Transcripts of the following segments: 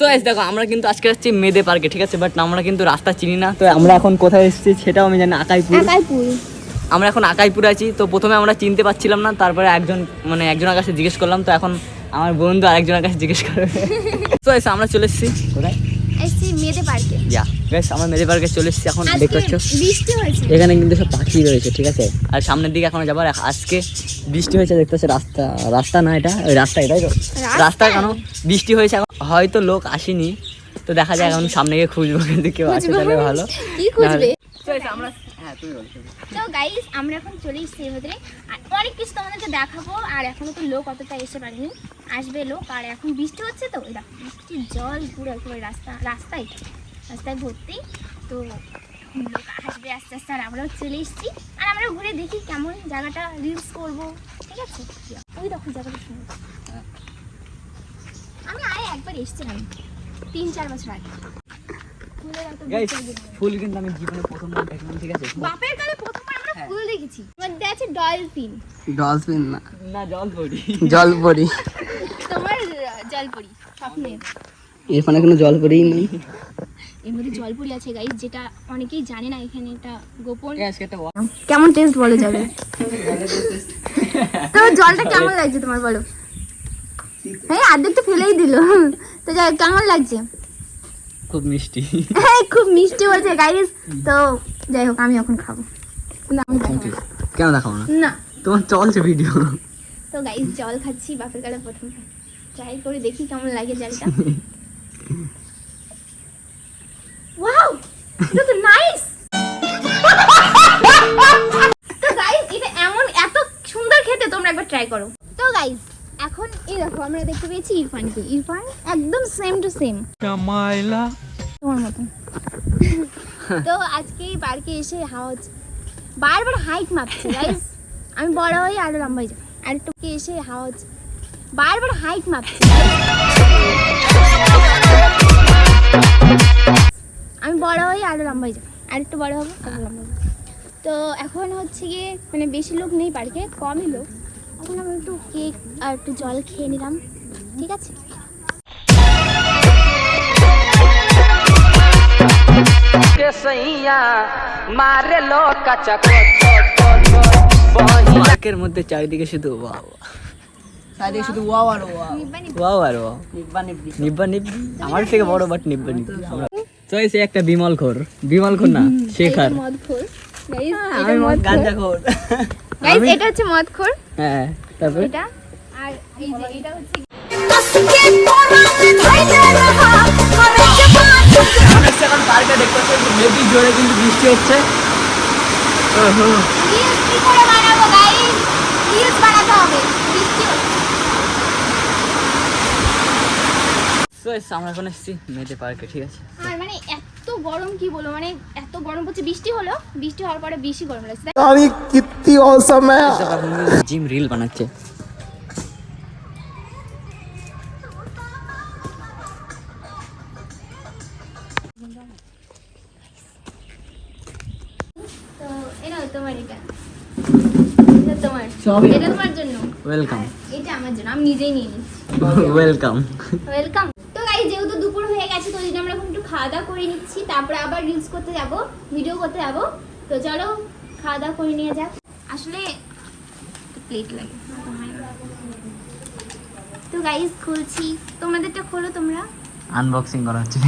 তো guys, দেখো আমরা কিন্তু আজকে আসছি মেদে পার্কে ঠিক আছে? বাট আমরা কিন্তু রাস্তা চিনি না। তো আমরা এখন কোথায় এসেছি সেটাও আমি জানি আকাইপুর। একাইপুর আমরা এখন আকাইপুরে আছি। তো প্রথমে আমরা চিনতে পারছিলাম না তারপরে একজন মানে একজনের কাছে জিজ্ঞেস করলাম। তো এখন আমার বন্ধু আরেকজনের কাছে জিজ্ঞেস করবে তো guys, আমরা চলে এসেছি। কোথায়? এসছি পার্কে। ইয়া আমরা মেদে পার্কে চলে এসেছি। এখন দেখতে আজকে পাচ্ছ? বৃষ্টি হয়েছে। এখানে কিন্তু সব পাখি রয়েছে ঠিক আছে? আর সামনের দিকে এখনও যাবার আজকে বৃষ্টি হয়েছে দেখতে পাচ্ছ? রাস্তা রাস্তা না এটা? ওই রাস্তায় তাই তো? রাস্তায়। কেন? বৃষ্টি হয়েছে এখন। হয়তো লোক আসেনি তো দেখা যায় এখন সামনে গিয়ে খুঁজবো কিন্তু কেউ আসে তাহলে ভালো। কি খুঁজবে? আমরা হ্যাঁ তুমি বলো তো গাইস আমরা এখন চলে এসেছি ভেতরে আর অনেক কিছু তোমাদেরকে দেখাবো আর এখনও তো লোক অতটা এসে পারেনি। আসবে লোক আর এখন বৃষ্টি হচ্ছে তো এটা বৃষ্টির জল পুরো একেবারে রাস্তা রাস্তায় রাস্তায় ভর্তি। তো লোক আসবে আস্তে আস্তে আর আমরাও চলে এসেছি। আর আমরা ঘুরে দেখি কেমন জায়গাটা রিলস করব ঠিক আছে? ওই দেখো জায়গাটা সুন্দর। আমি আয় একবার এসেছিলাম। তিন চার বছর আগে। গাইস। ফুল কিন্তু আমি জীবনে প্রথমবার দেখলাম ঠিক আছে? বাপের কালে প্রথমবার আমরা হ্যাঁ। ফুল দেখেছি। মধ্যে আছে ডলফিন। ডলফিন না। না জল পড়ি জলপরি। তোমার জলপরি স্বপ্নের। এখানে কোনো জলপরি নেই। এর মধ্যে জলপরি আছে গাইস যেটা অনেকেই জানে না এখানে এটা গোপন। কেমন টেস্ট বলে যাবে তো জলটা কেমন লাগছে তোমার বলো? হ্যাঁ অর্ধেক তো ফেলেই দিল। তো যাই কেমন লাগছে? খুব মিষ্টি। হ্যাঁ খুব মিষ্টি বলছে গাইস তো যাই হোক আমি এখন খাব। কেন দেখাবো না? না। তোমার চলছে ভিডিও তো গাইস জল খাচ্ছি বাপের কালে প্রথম ট্রাই করে দেখি কেমন লাগে জলটা। ওয়াও এটা তো নাইস তো গাইস এটা এমন এত সুন্দর খেতে তোমরা একবার ট্রাই করো তো গাইস এখন এই দেখো আমরা দেখতে পেয়েছি ইরফানকে। ইরফান একদম সেম টু সেম তোমার মতন। তো আজকে এই পার্কে এসে হাওয়া হচ্ছে। বারবার হাইট মাপছে গাইস আমি বড় হয়ে আরও লম্বা হয়ে যাব আর একটু এসে হাওয়া হচ্ছে। বারবার হাইট মাপছে আমি বড় হয়ে আরও লম্বা হয়ে যাব আর একটু বড় হব আরও লম্বা হব। তো এখন হচ্ছে গিয়ে মানে বেশি লোক নেই পার্কে কমই লোক। এখন আমি একটু কেক আর একটু জল খেয়ে নিলাম। ঠিক আছে? পার্কের মধ্যে চারিদিকে শুধু ওয়াও। চারিদিকে শুধু ওয়াও আর ওয়াও। নিব্বা নিব্বা। ওয়াও আর ওয়াও। নিব্বা নিব্বি। আমার থেকে বড় বাট নিব্বা নিব্বি। তো এই একটা বিমল খোর বিমল খোর না শেখার আমি মদ গাঁজা খোর। গাইস এটা হচ্ছে মদখোর। হ্যাঁ তারপরে? এটা আর এই যে এটা হচ্ছে এখন পার্কে দেখতে পাচ্ছি হেভি জোরে কিন্তু বৃষ্টি হচ্ছে। রিলস কি করে বানাবো গাইস রিলস বানাতে হবে বৃষ্টি হচ্ছে। তো আমরা এখন এসেছি মেয়েদের পার্কে ঠিক আছে? আর মানে এত গরম কি বলব? মানে গরম পড়ছে বৃষ্টি হলো বৃষ্টি হওয়ার পরে বেশি গরম লাগছে। জিম রিল বানাচ্ছে। এটা তোমার জন্য। ওয়েলকাম এটা আমার জন্য আমি নিজেই নিয়ে ওয়েলকাম ওয়েলকাম তো যেহেতু দুপুর হয়ে গেছে তো আমরা এখন খাওয়া দাওয়া করে নিচ্ছি তারপরে আবার রিলস করতে যাব ভিডিও করতে যাব। তো চলো খাওয়া দাওয়া করে নিয়ে যাক। আসলে প্লেট লাগে। হয়। তো গাইস খুলছি। তোমাদেরটা খোলো তোমরা। আনবক্সিং করা হচ্ছে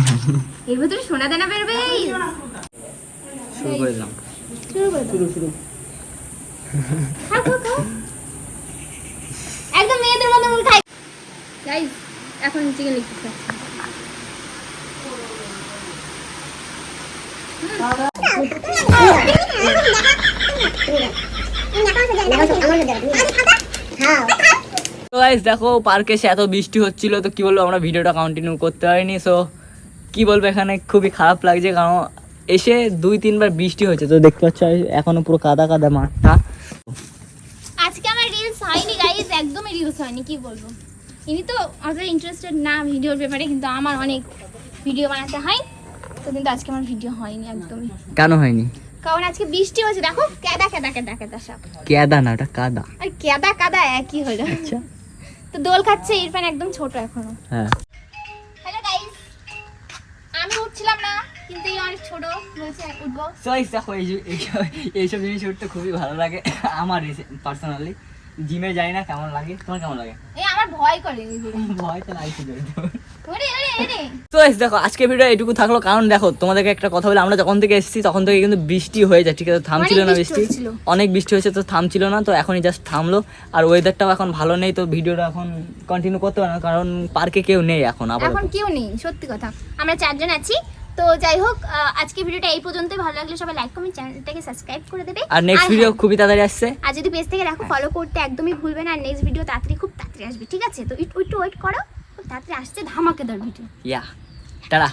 এর ভেতরে সোনা দানা বেরবে। শুরু করে দিলাম। শুরু করে দাও। শুরু খাও খাও একদম মেয়েদের মতো খাই। গাইস এখন চিকেন লেগ পিস খাচ্ছি তো গাইস দেখো পার্কে সে এত বৃষ্টি হচ্ছিল, তো কি বলব, আমরা ভিডিওটা কন্টিনিউ করতে পারিনি। সো কি বলব, এখানে খুবই খারাপ লাগছে, কারণ এসে দুই, তিনবার বৃষ্টি হয়েছে। তো দেখতে পাচ্ছ, এখনও পুরো কাদা কাদা মাঠটা। আজকে আমার রিলস হয়নি গাইস একদমই রিলস হয়নি, কি বলব। ইনি তো অত ইন্টারেস্টেড না ভিডিওর ব্যাপারে, কিন্তু আমার অনেক ভিডিও বানাতে হয়। তো কিন্তু আজকে আমার ভিডিও হয়নি একদমই। কেন হয়নি? কারণ আজকে বৃষ্টি হয়েছে দেখো কেদা কেদা কেদা কেদা সব। কেদা না ওটা কাদা। আর কেদা কাদা একই হলো। আচ্ছা। তো দোল খাচ্ছে ইরফান একদম ছোট এখনও। হ্যাঁ। হ্যালো গাইস উঠছিলাম না কিন্তু এই অনেক ছোট বলছে উঠবো। চয়েস দেখো এই এইসব- জিনিস উঠতে খুবই ভালো লাগে আমার পার্সোনালি জিমে যাই না কেমন লাগে? তোমার কেমন লাগে? এই আমার ভয় করে ভয় তো লাগছে ওরে ওরে ওরে তো guys, দেখো আজকে ভিডিও এটুকু থাকল। কারণ দেখো তোমাদেরকে একটা কথা বলে আমরা যখন থেকে এসেছি তখন থেকে কিন্তু বৃষ্টি হয়ে যায় ঠিক আছে? থামছিল না বৃষ্টি অনেক বৃষ্টি হয়েছে তো থামছিল না তো এখনই জাস্ট থামলো। আর ওয়েদারটাও এখন ভালো নেই তো ভিডিওটা এখন কন্টিনিউ করতে পারে না কারণ পার্কে কেউ নেই এখন আবার এখন কেউ নেই সত্যি কথা। আমরা চারজন আছি। তো যাই হোক আজকে ভিডিওটা এই পর্যন্তই। ভালো লাগলে সবাই লাইক কমেন্ট চ্যানেলটাকে সাবস্ক্রাইব করে দেবে। আর নেক্সট ভিডিও হ্যাঁ, খুবই তাড়াতাড়ি আসছে। আর যদি পেজ থেকে রাখো ফলো করতে একদমই ভুলবে না আর নেক্সট ভিডিও তাড়াতাড়ি খুব তাড়াতাড়ি আসবে ঠিক আছে? তো একটু ওয়েট করো। তাড়াতাড়ি আসছে ধামাকেদার ভিডিও ইয়া টাটা।